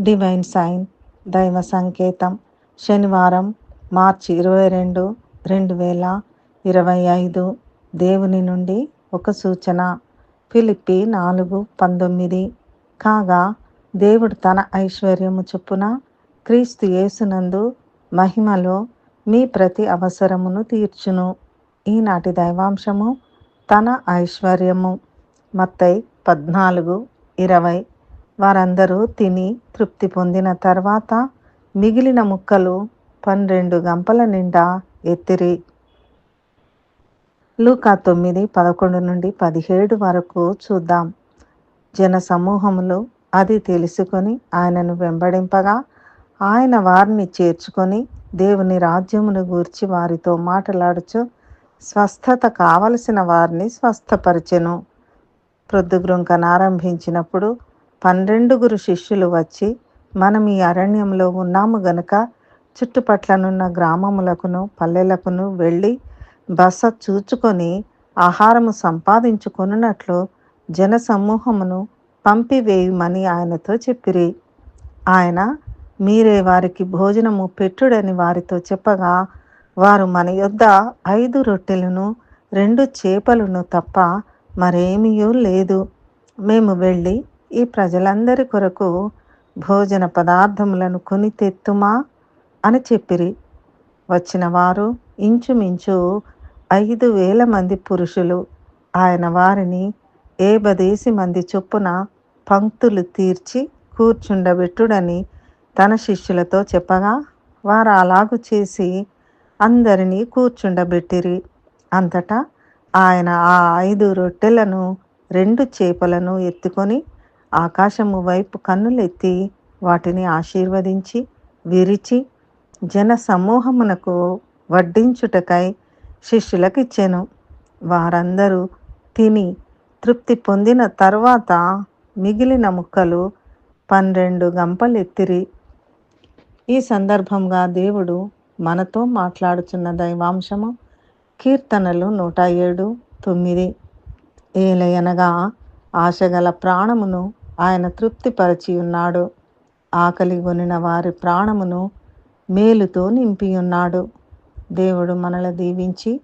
Divine sign దైవ సంకేతం శనివారం మార్చి ఇరవై రెండు రెండు వేల ఇరవై ఐదు దేవుని నుండి ఒక సూచన. ఫిలిప్పి నాలుగు పంతొమ్మిది. కాగా దేవుడు తన ఐశ్వర్యము చొప్పున క్రీస్తు యేసునందు మహిమలో మీ ప్రతి అవసరమును తీర్చును. ఈనాటి దైవాంశము తన ఐశ్వర్యము. మత్తై పద్నాలుగు ఇరవై. వారందరూ తిని తృప్తి పొందిన తర్వాత మిగిలిన ముక్కలు పన్నెండు గంపల నిండా ఎత్తిరి. లూకా తొమ్మిది పదకొండు నుండి పదిహేడు వరకు చూద్దాం. జన సమూహములు అది తెలుసుకొని ఆయనను వెంబడింపగా ఆయన వారిని చేర్చుకొని దేవుని రాజ్యమును గూర్చి వారితో మాట్లాడుచు స్వస్థత కావలసిన వారిని స్వస్థపరిచెను. ఆరంభించినప్పుడు పన్నెండుగురు శిష్యులు వచ్చి మనం ఈ అరణ్యంలో ఉన్నాము గనుక చుట్టుపట్లనున్న గ్రామములకును పల్లెలకును వెళ్ళి బస చూచుకొని ఆహారము సంపాదించుకొనున్నట్లు జన సమూహమును ఆయనతో చెప్పిరి. ఆయన మీరే వారికి భోజనము పెట్టుడని వారితో చెప్పగా వారు మన యొద్ద ఐదు రొట్టెలను రెండు చేపలను తప్ప మరేమీయూ లేదు. మేము వెళ్ళి ఈ ప్రజలందరి కొరకు భోజన పదార్థములను కొని తెత్తుమా అని చెప్పిరి. వచ్చిన వారు ఇంచుమించు ఐదు వేల మంది పురుషులు. ఆయన వారిని ఏబదేసి మంది చొప్పున పంక్తులు తీర్చి కూర్చుండబెట్టుడని తన శిష్యులతో చెప్పగా వారు అలాగు చేసి అందరినీ కూర్చుండబెట్టిరి. అంతటా ఆయన ఆ ఐదు రొట్టెలను రెండు చేపలను ఎత్తుకొని ఆకాశము వైపు కన్నులెత్తి వాటిని ఆశీర్వదించి విరిచి జన సమూహమునకు వడ్డించుటకై శిష్యులకిచ్చెను. వారందరూ తిని తృప్తి పొందిన తర్వాత మిగిలిన ముక్కలు పన్నెండు గంపలెత్తిరి. ఈ సందర్భంగా దేవుడు మనతో మాట్లాడుచున్న దైవాంశము కీర్తనలు నూట ఏడు తొమ్మిది. ఏలయనగా ఆశగల ప్రాణమును ఆయన తృప్తిపరచి ఉన్నాడు. ఆకలి కొనిన వారి ప్రాణమును మేలుతో నింపి ఉన్నాడు దేవుడు మనల దీవించి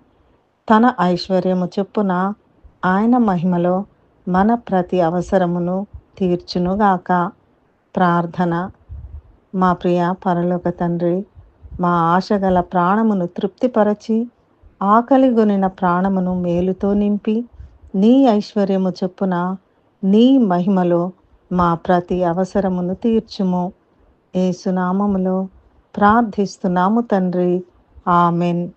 తన ఐశ్వర్యము చొప్పున ఆయన మహిమలో మన ప్రతి అవసరమును తీర్చునుగాక ప్రార్థన. మా ప్రియ పరలోక తండ్రి మా ఆశగల ప్రాణమును తృప్తిపరచి ఆకలి గొనిన ప్రాణమును మేలుతో నింపి నీ ఐశ్వర్యము చొప్పున నీ మహిమలో మా ప్రతి అవసరమును తీర్చుము. ఏసునామములో ప్రార్థిస్తున్నాము తండ్రి. ఆమెన్.